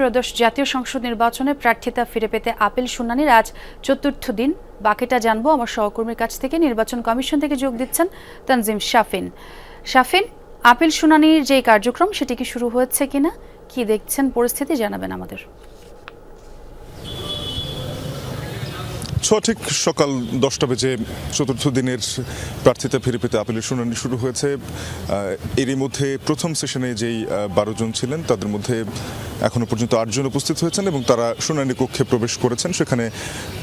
ত্রয়োদশ জাতীয় সংসদ নির্বাচনে প্রার্থিতা ফিরে পেতে আপিল শুনানির আজ চতুর্থ দিন। বাকিটা জানব আমার সহকর্মীর কাছ থেকে। নির্বাচন কমিশন থেকে যোগ দিচ্ছেন তানজিম শাফিন। শাফিন, আপিল শুনানির যে কার্যক্রম, সেটি কি শুরু হয়েছে কিনা? কি দেখছেন? পরিস্থিতি জানাবেন আমাদের। সঠিক সকাল দশটা বেজে চতুর্থ দিনের প্রার্থিতা ফিরে পেতে আপিলের শুনানি শুরু হয়েছে। এরই মধ্যে প্রথম সেশনে যেই বারো জন ছিলেন, তাদের মধ্যে এখনও পর্যন্ত আটজন উপস্থিত হয়েছেন এবং তারা শুনানি কক্ষে প্রবেশ করেছেন। সেখানে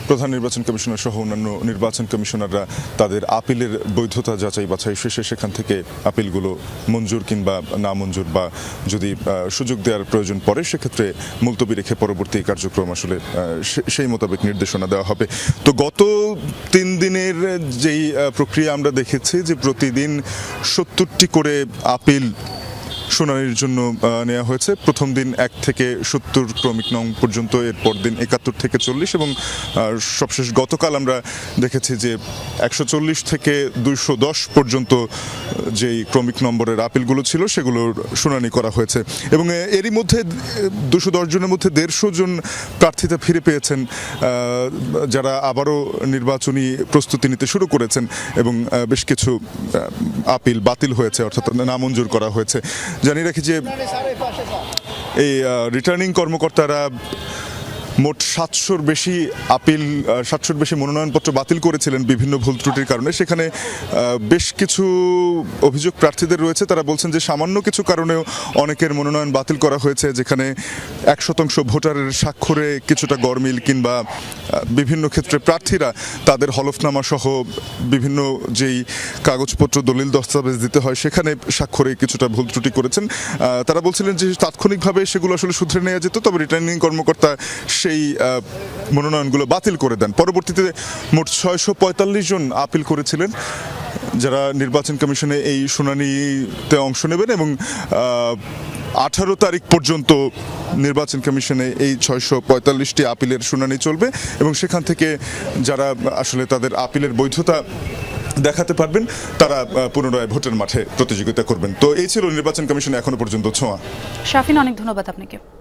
প্রধান নির্বাচন কমিশনার সহ অন্যান্য নির্বাচন কমিশনাররা তাদের আপিলের বৈধতা যাচাই বাছাই শেষে সেখান থেকে আপিলগুলো মঞ্জুর কিংবা না মঞ্জুর বা যদি সুযোগ দেওয়ার প্রয়োজন পড়ে, সেক্ষেত্রে মুলতবি রেখে পরবর্তী কার্যক্রম আসলে সেই মোতাবেক নির্দেশনা দেওয়া হবে। তো গত তিন দিনের যেই প্রক্রিয়া আমরা দেখেছি যে প্রতিদিন সত্তরটি করে আপিল শুনানির জন্য নেওয়া হয়েছে। প্রথম দিন এক থেকে সত্তর ক্রমিক নং পর্যন্ত, এরপর দিন একাত্তর থেকে চল্লিশ এবং সবশেষ গতকাল আমরা দেখেছি যে একশো চল্লিশ থেকে দুইশো দশ পর্যন্ত যেই ক্রমিক নম্বরের আপিলগুলো ছিল, সেগুলোর শুনানি করা হয়েছে। এবং এরই মধ্যে দুশো দশ জনের মধ্যে দেড়শো জন প্রার্থীতা ফিরে পেয়েছেন যারা আবারও নির্বাচনী প্রস্তুতি নিতে শুরু করেছেন এবং বেশ কিছু আপিল বাতিল হয়েছে, অর্থাৎ নামঞ্জুর করা হয়েছে। জানিয়ে রাখি যে এই রিটার্নিং কর্মকর্তারা মোট সাতশোর বেশি আপিল সাতশোর বেশি মনোনয়নপত্র বাতিল করেছিলেন বিভিন্ন ভুল ত্রুটির কারণে। সেখানে বেশ কিছু অভিযোগ প্রার্থীদের রয়েছে। তারা বলছেন যে সামান্য কিছু কারণেও অনেকের মনোনয়ন বাতিল করা হয়েছে, যেখানে এক শতাংশ ভোটারের স্বাক্ষরে কিছুটা গরমিল কিংবা বিভিন্ন ক্ষেত্রে প্রার্থীরা তাদের হলফনামা সহ বিভিন্ন যেই কাগজপত্র, দলিল দস্তাবেজ দিতে হয়, সেখানে স্বাক্ষরে কিছুটা ভুল ত্রুটি করেছেন। তারা বলছিলেন যে তাৎক্ষণিকভাবে সেগুলো আসলে শুধরে নেওয়া যেত, তবে রিটার্নিং কর্মকর্তা সেই মনোনয়নগুলো বাতিল করে দেন। পরবর্তীতে মোট ছয়শো পঁয়তাল্লিশ জন আপিল করেছিলেন, যারা নির্বাচন কমিশনে এই শুনানিতে অংশ নেবেন এবং আঠারো তারিখ পর্যন্ত নির্বাচন কমিশনে এই ছয়শো পঁয়তাল্লিশটি আপিলের শুনানি চলবে এবং সেখান থেকে যারা আসলে তাদের আপিলের বৈধতা দেখাতে পারবেন, তারা পুনরায় ভোটের মাঠে প্রতিযোগিতা করবেন। তো এই ছিল নির্বাচন কমিশনে এখনও পর্যন্ত ছোঁয়া। শাফিন, অনেক ধন্যবাদ আপনাকে।